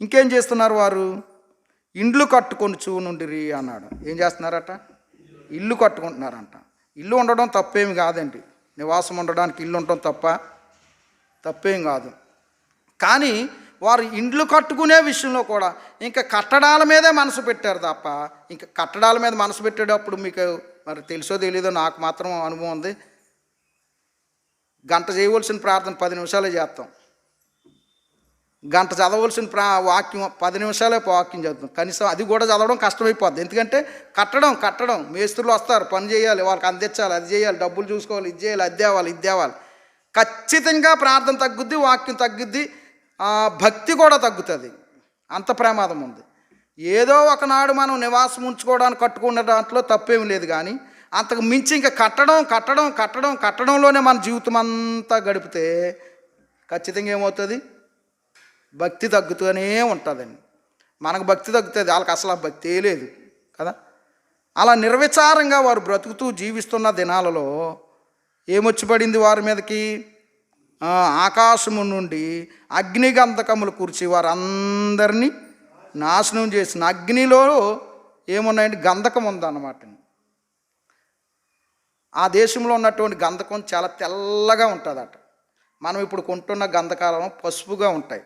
ఇంకేం చేస్తున్నారు వారు? ఇండ్లు కట్టుకొని చూనుండిరి అన్నాడు. ఏం చేస్తున్నారట? ఇల్లు కట్టుకుంటున్నారంట. ఇల్లు ఉండడం తప్పేమి కాదండి. నివాసం ఉండడానికి ఇల్లు ఉండడం తప్ప తప్పేం కాదు. కానీ వారు ఇండ్లు కట్టుకునే విషయంలో కూడా ఇంకా కట్టడాల మీదే మనసు పెట్టారు తప్ప ఇంకా కట్టడాల మీద మనసు పెట్టేటప్పుడు మీకు మరి తెలుసో తెలీదో నాకు మాత్రం అనుభవం ఉంది. గంట చేయవలసిన ప్రార్థన పది నిమిషాలే చేస్తాం. గంట చదవలసిన ప్రా వాక్యం పది నిమిషాలే వాక్యం చదువుతాం. కనీసం అది కూడా చదవడం కష్టమైపోద్ది. ఎందుకంటే కట్టడం కట్టడం. మేస్త్రులు వస్తారు పని చేయాలి వాళ్ళకి అందించాలి అది చేయాలి డబ్బులు చూసుకోవాలి ఇది చేయాలి అది తేవాలి ఇది తేవాలి. ఖచ్చితంగా ప్రార్థన తగ్గుద్ది వాక్యం తగ్గుద్ది భక్తి కూడా తగ్గుతుంది. అంత ప్రమాదం ఉంది. ఏదో ఒకనాడు మనం నివాసం ఉంచుకోవడానికి కట్టుకున్న దాంట్లో తప్పేమి లేదు కానీ అంతకు మించి ఇంకా కట్టడం కట్టడం కట్టడం కట్టడంలోనే మన జీవితం అంతా గడిపితే ఖచ్చితంగా ఏమవుతుంది? భక్తి తగ్గుతూనే ఉంటుందండి. మనకు భక్తి తగ్గుతుంది వాళ్ళకి అసలు ఆ భక్తి లేదు కదా? అలా నిర్విచారంగా వారు బ్రతుకుతూ జీవిస్తున్న దినాలలో ఏమొచ్చి పడింది వారి మీదకి? ఆకాశము నుండి అగ్నిగంధకములు కూర్చి వారందరినీ నాశనం చేసిన అగ్నిలో ఏమున్నాయండి? గంధకం ఉందన్నమాట. ఆ దేశంలో ఉన్నటువంటి గంధకం చాలా తెల్లగా ఉంటుందట. మనం ఇప్పుడు కొంటున్న గంధకాలం పసుపుగా ఉంటాయి.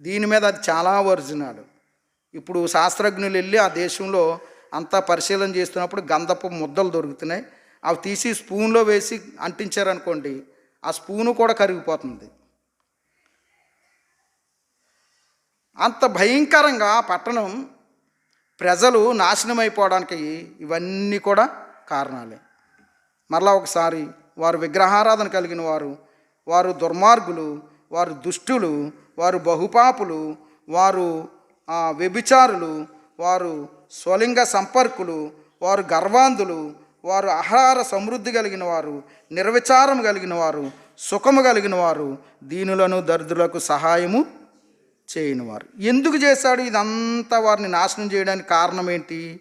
దీని మీద అది చాలా ఒరిజినల్. ఇప్పుడు శాస్త్రజ్ఞులు వెళ్ళి ఆ దేశంలో అంతా పరిశీలన చేస్తున్నప్పుడు గంధపు ముద్దలు దొరుకుతున్నాయి. అవి తీసి స్పూన్లో వేసి అంటించారనుకోండి ఆ స్పూను కూడా కరిగిపోతుంది. అంత భయంకరంగా పట్టణం ప్రజలు నాశనం అయిపోవడానికి ఇవన్నీ కూడా కారణాలే. మరలా ఒకసారి వారు విగ్రహారాధన కలిగిన వారు వారు దుర్మార్గులు వారు దుష్టులు వారు బహుపాపులు వారు ఆ, వ్యభిచారులు వారు స్వలింగ సంపర్కులు వారు గర్వాంధులు వారు ఆహార సమృద్ధి కలిగిన వారు నిర్విచారం కలిగిన వారు సుఖము కలిగిన వారు దీనులను దరిద్రులకు సహాయము చేయని వారు. ఎందుకు చేశాడు? ఇదంతా వారిని నాశనం చేయడానికి కారణం ఏంటి?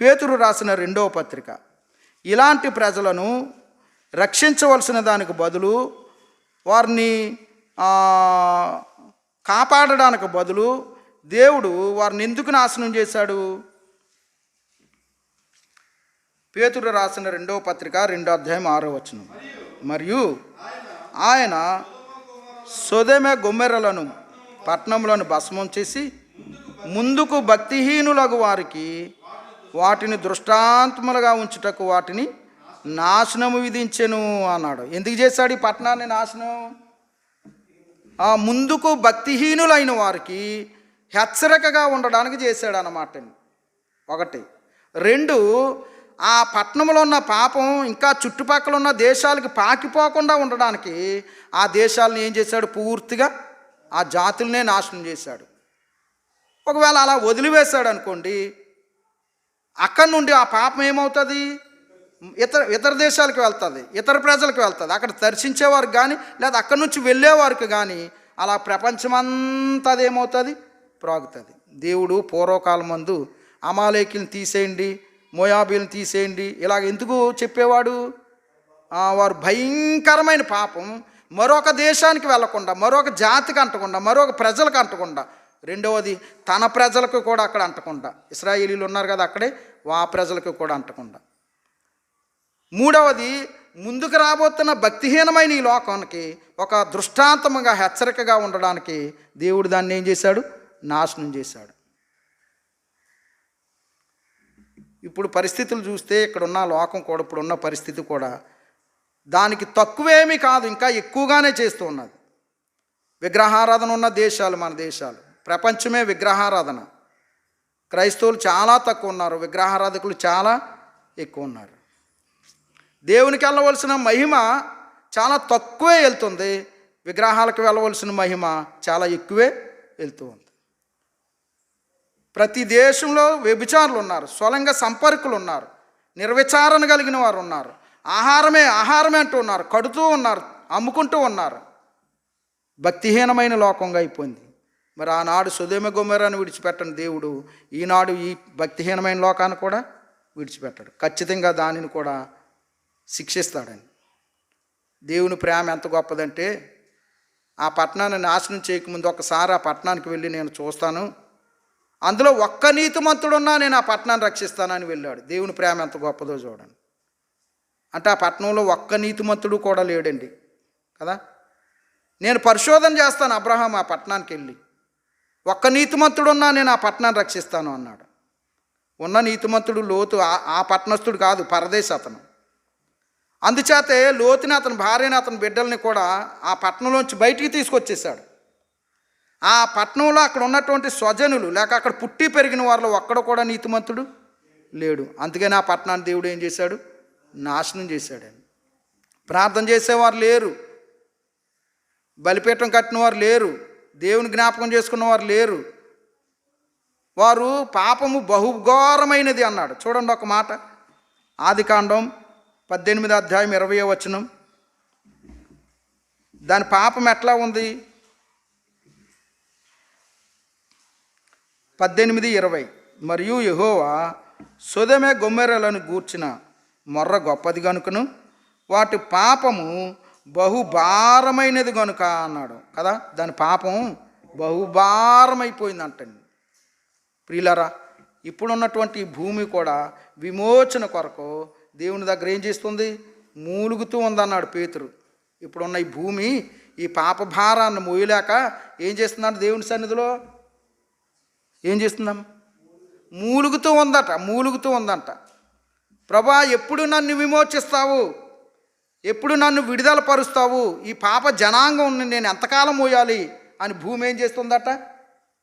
పేతురు రాసిన రెండవ పత్రిక. ఇలాంటి ప్రజలను రక్షించవలసిన దానికి బదులు వారిని కాపాడడానికి బదులు దేవుడు వారిని ఎందుకు నాశనం చేశాడు? పేతుడు రాసిన రెండవ పత్రిక రెండో అధ్యాయం ఆరో వచనం. మరియు ఆయన సొదెమ గొమ్మెరలను పట్టణములను భస్మం చేసి ముందుకు భక్తిహీనులకు వారికి వాటిని దృష్టాంతములుగా ఉంచుటకు వాటిని నాశనము విధించెను అన్నాడు. ఎందుకు చేశాడు ఈ పట్టణాన్ని నాశనం? ఆ ముందుకు భక్తిహీనులైన వారికి హెచ్చరికగా ఉండడానికి చేశాడు అన్నమాట ఒకటి. రెండు ఆ పట్టణంలో ఉన్న పాపం ఇంకా చుట్టుపక్కల ఉన్న దేశాలకి పాకిపోకుండా ఉండడానికి ఆ దేశాలను ఏం చేశాడు? పూర్తిగా ఆ జాతులనే నాశనం చేశాడు. ఒకవేళ అలా వదిలివేశాడు అనుకోండి అక్కడి నుండి ఆ పాపం ఏమవుతుంది? ఇతర ఇతర దేశాలకు వెళ్తుంది ఇతర ప్రజలకు వెళ్తుంది. అక్కడ దర్శించేవారికి కానీ లేదా అక్కడి నుంచి వెళ్ళేవారికి కానీ అలా ప్రపంచమంతా అదేమవుతుంది? ప్రాగుతుంది దేవుడు పూర్వకాలం మందు అమాలేకిని తీసేయండి మోయాబీలను తీసేయండి ఇలాగ ఎందుకు చెప్పేవాడు? వారు భయంకరమైన పాపం. మరొక దేశానికి వెళ్ళకుండా మరొక జాతికి అంటకుండా మరొక ప్రజలకు అంటకుండా రెండవది తన ప్రజలకు కూడా అక్కడ అంటకుండా. ఇస్రాయేలీలు ఉన్నారు కదా అక్కడే ఆ ప్రజలకు కూడా అంటకుండా. మూడవది ముందుకు రాబోతున్న భక్తిహీనమైన ఈ లోకానికి ఒక దృష్టాంతముగా హెచ్చరికగా ఉండడానికి దేవుడు దాన్ని ఏం చేశాడు? నాశనం చేశాడు. ఇప్పుడు పరిస్థితులు చూస్తే ఇక్కడ ఉన్న లోకం కూడా ఇప్పుడు ఉన్న పరిస్థితి కూడా దానికి తక్కువేమీ కాదు ఇంకా ఎక్కువగానే చేస్తూ ఉన్నది. విగ్రహారాధన ఉన్న దేశాలు మన దేశాలు. ప్రపంచమే విగ్రహారాధన. క్రైస్తవులు చాలా తక్కువ ఉన్నారు విగ్రహారాధకులు చాలా ఎక్కువ ఉన్నారు. దేవునికి వెళ్ళవలసిన మహిమ చాలా తక్కువే వెళ్తుంది. విగ్రహాలకు వెళ్ళవలసిన మహిమ చాలా ఎక్కువే వెళ్తూ ఉంది. ప్రతి దేశంలో వ్యభిచారులు ఉన్నారు స్వలంగ సంపర్కులు ఉన్నారు నిర్విచారణ కలిగిన వారు ఉన్నారు ఆహారమే ఆహారమే అంటూ ఉన్నారు కడుతూ ఉన్నారు అమ్ముకుంటూ ఉన్నారు. భక్తిహీనమైన లోకంగా అయిపోయింది. మరి ఆనాడు సుదేమ గుమ్మరాన్ని విడిచిపెట్టని దేవుడు ఈనాడు ఈ భక్తిహీనమైన లోకాన్ని కూడా విడిచిపెట్టాడు. ఖచ్చితంగా దానిని కూడా శిక్షిస్తాడని. దేవుని ప్రేమ ఎంత గొప్పదంటే ఆ పట్టణాన్ని నాశనం చేయకముందు ఒకసారి ఆ పట్టణానికి వెళ్ళి నేను చూస్తాను. అందులో ఒక్క నీతిమంతుడున్నా నేను ఆ పట్టణాన్ని రక్షిస్తానని వెళ్ళాడు. దేవుని ప్రేమ ఎంత గొప్పదో చూడండి. అంటే ఆ పట్టణంలో ఒక్క నీతిమంతుడు కూడా లేడండి కదా? నేను పరిశోధన చేస్తాను అబ్రహాం ఆ పట్టణానికి వెళ్ళి. ఒక్క నీతిమంతుడున్నా నేను ఆ పట్టణాన్ని రక్షిస్తాను అన్నాడు. ఉన్న నీతిమంతుడు లోతు ఆ- ఆ పట్టణస్థుడు కాదు పరదేశ అతను. అందుచేతే లోతుని అతని భార్యని అతని బిడ్డల్ని కూడా ఆ పట్టణంలోంచి బయటికి తీసుకొచ్చేసాడు ఆ పట్టణంలో అక్కడ ఉన్నటువంటి స్వజనులు లేక అక్కడ పుట్టి పెరిగిన వారిలో ఒక్కడ కూడా నీతిమంతుడు లేడు. అందుకని ఆ పట్టణాన్ని దేవుడు ఏం చేశాడు? నాశనం చేశాడని ప్రార్థన చేసేవారు లేరు. బలిపీఠం కట్టిన వారు లేరు. దేవుని జ్ఞాపకం చేసుకున్న వారు లేరు. వారు పాపము బహుఘోరమైనది అన్నాడు. చూడండి ఒక మాట. ఆదికాండం పద్దెనిమిది అధ్యాయం ఇరవై వచనం. దాని పాపం ఎట్లా ఉంది? పద్దెనిమిది ఇరవై. మరియు యహోవా సుధమే గొమ్మెరలను గూర్చిన మొర్ర గొప్పది గనుకను వాటి పాపము బహుభారమైనది గనుక అన్నాడు. కదా? దాని పాపం బహుభారమైపోయింది అంటండి ప్రియులరా ఇప్పుడున్నటువంటి భూమి కూడా విమోచన కొరకు దేవుని దగ్గర ఏం చేస్తుంది? మూలుగుతూ ఉందన్నాడు పేతురు. ఇప్పుడున్న ఈ భూమి ఈ పాప భారాన్ని మోయలేక ఏం చేస్తున్నాడు దేవుని సన్నిధిలో? ఏం చేస్తున్నాం మూలుగుతూ ఉందట మూలుగుతూ ఉందంట. ప్రభా ఎప్పుడు నన్ను విమోచిస్తావు? ఎప్పుడు నన్ను విడుదల పరుస్తావు ఈ పాప జనాంగం నేను ఎంతకాలం మోయాలి? అని భూమి ఏం చేస్తుందట?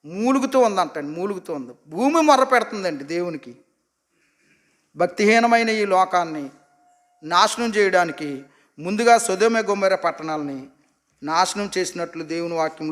మూలుగుతూ ఉందంట మూలుగుతూ ఉంది. భూమి మొర్ర పెడుతుందండి దేవునికి. భక్తిహీనమైన ఈ లోకాన్ని నాశనం చేయడానికి ముందుగా సొదొమె గుమ్మర పట్టణాలని నాశనం చేసినట్లు దేవుని వాక్యంలో